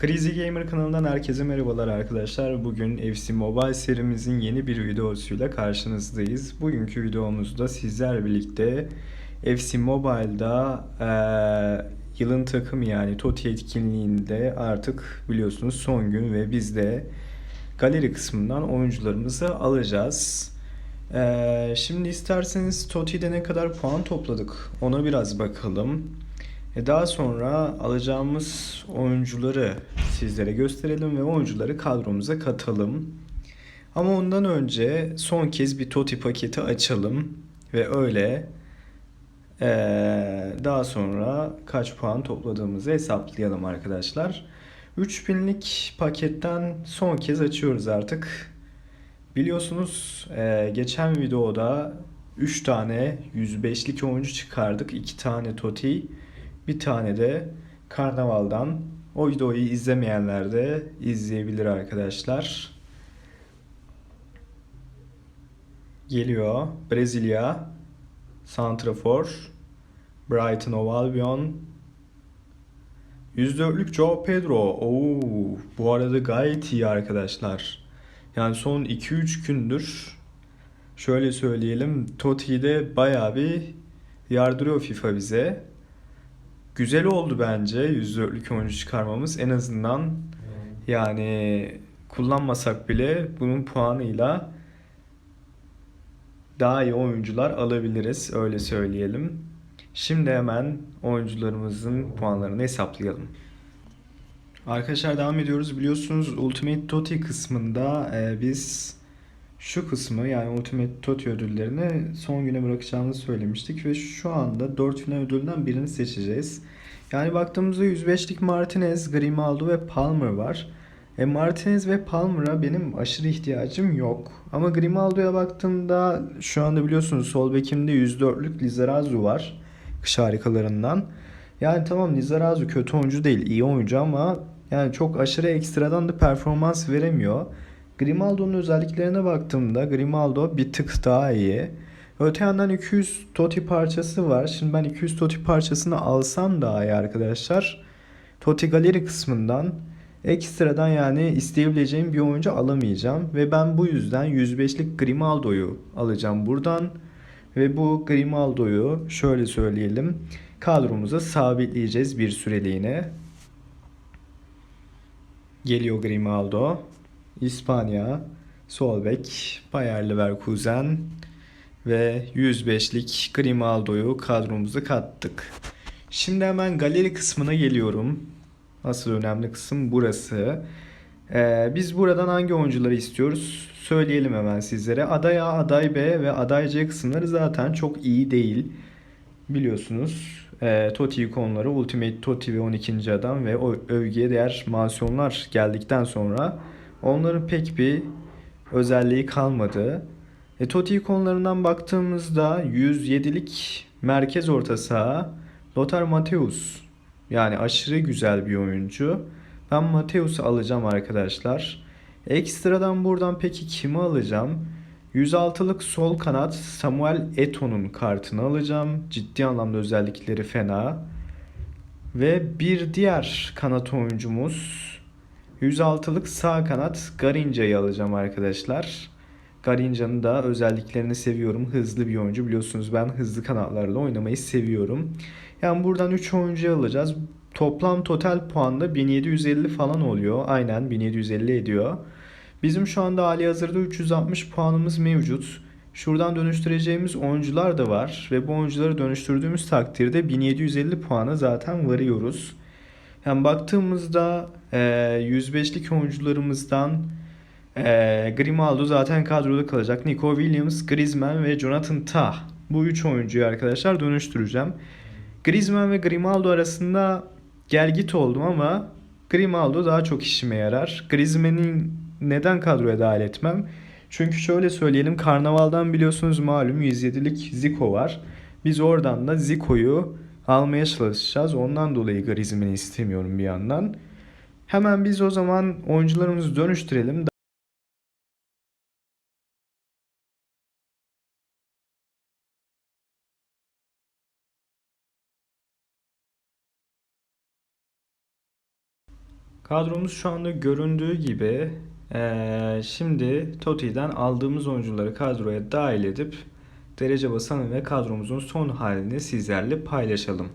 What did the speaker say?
Crazy Gamer kanalından herkese merhabalar arkadaşlar. Bugün FC Mobile serimizin yeni bir videosuyla karşınızdayız. Bugünkü videomuzda sizler birlikte FC Mobile'da eee, yılın takımı yani TOTI etkinliğinde artık biliyorsunuz son gün ve biz de galeri kısmından oyuncularımızı alacağız. Eee, şimdi isterseniz TOTI'de ne kadar puan topladık ona biraz bakalım. E daha sonra alacağımız oyuncuları sizlere gösterelim ve oyuncuları kadromuza katalım. Ama ondan önce son kez bir TOTI paketi açalım ve öyle eee, daha sonra kaç puan topladığımızı hesaplayalım arkadaşlar. 3000'lik paketten son kez açıyoruz artık. Biliyorsunuz eee, geçen videoda 3 tane 105'lik oyuncu çıkardık. 2 tane TOTI, bir tane de Karnaval'dan. O videoyu izlemeyenler de izleyebilir arkadaşlar. Geliyor. Brezilya. Santrafor. Brighton Hove Albion. 104'lük Joao Pedro. Oo, bu arada gayet iyi arkadaşlar. Yani son 2-3 gündür şöyle söyleyelim Toti'de bayağı bir yardırıyor FIFA bize. Güzel oldu bence 104'lük oyuncu çıkarmamız. En azından yani kullanmasak bile bunun puanıyla daha iyi oyuncular alabiliriz. Öyle söyleyelim. Şimdi hemen oyuncularımızın puanlarını hesaplayalım. Arkadaşlar devam ediyoruz. Biliyorsunuz Ultimate TOTI kısmında e, biz şu kısmı yani Ultimate TOTI ödüllerini son güne bırakacağımızı söylemiştik ve şu anda 4 final ödülünden birini seçeceğiz. Yani baktığımızda 105'lik Martinez, Grimaldo ve Palmer var. E, Martinez ve Palmer'a benim aşırı ihtiyacım yok. Ama Grimaldo'ya baktığımda şu anda biliyorsunuz sol bekimde 104'lük Lizarazu var. Kış harikalarından. Yani tamam Lizarazu kötü oyuncu değil, iyi oyuncu ama yani çok aşırı ekstradan da performans veremiyor. Grimaldo'nun özelliklerine baktığımda Grimaldo bir tık daha iyi. Öte yandan 200 Totti parçası var. Şimdi ben 200 Totti parçasını alsam daha iyi arkadaşlar. Totti Galeri kısmından ekstradan yani isteyebileceğim bir oyuncu alamayacağım. Ve ben bu yüzden 105'lik Grimaldo'yu alacağım buradan. Ve bu Grimaldo'yu şöyle söyleyelim kadromuza sabitleyeceğiz bir süreliğine. Geliyor Grimaldo. İspanya, sol bek, Bayer Leverkusen ve 105'lik Grimaldo'yu kadromuza kattık. Şimdi hemen galeri kısmına geliyorum. Asıl önemli kısım burası. Ee, biz buradan hangi oyuncuları istiyoruz? Söyleyelim hemen sizlere. Aday A, aday B ve aday C kısımları zaten çok iyi değil. Biliyorsunuz e, Totti ikonları Ultimate Totti ve 12. adam ve o övgüye değer mansiyonlar geldikten sonra onların pek bir özelliği kalmadı. E, Totti ikonlarından baktığımızda 107'lik merkez orta saha Lothar Matthäus. Yani aşırı güzel bir oyuncu. Ben Matthäus'u alacağım arkadaşlar. Ekstradan buradan peki kimi alacağım? 106'lık sol kanat Samuel Eto'nun kartını alacağım. Ciddi anlamda özellikleri fena. Ve bir diğer kanat oyuncumuz 106'lık sağ kanat Garinca'yı alacağım arkadaşlar. Garinca'nın da özelliklerini seviyorum. Hızlı bir oyuncu. Biliyorsunuz ben hızlı kanatlarla oynamayı seviyorum. Yani buradan 3 oyuncu alacağız. Toplam total puan da 1750 falan oluyor. Aynen 1750 ediyor. Bizim şu anda hali hazırda 360 puanımız mevcut. Şuradan dönüştüreceğimiz oyuncular da var ve bu oyuncuları dönüştürdüğümüz takdirde 1750 puanı zaten varıyoruz. Yani baktığımızda e, 105'lik oyuncularımızdan e, Grimaldo zaten kadroda kalacak. Nico Williams, Griezmann ve Jonathan Tah. Bu üç oyuncuyu arkadaşlar dönüştüreceğim. Griezmann ve Grimaldo arasında gel git oldum ama Grimaldo daha çok işime yarar. Griezmann'in neden kadroya dahil etmem? Çünkü şöyle söyleyelim Karnaval'dan biliyorsunuz malum 107'lik Zico var. Biz oradan da Zico'yu almaya çalışacağız. Ondan dolayı Griezmann'i istemiyorum bir yandan. Hemen biz o zaman oyuncularımızı dönüştürelim. Kadromuz şu anda göründüğü gibi eee, şimdi Toti'den aldığımız oyuncuları kadroya dahil edip derece basalım ve kadromuzun son halini sizlerle paylaşalım.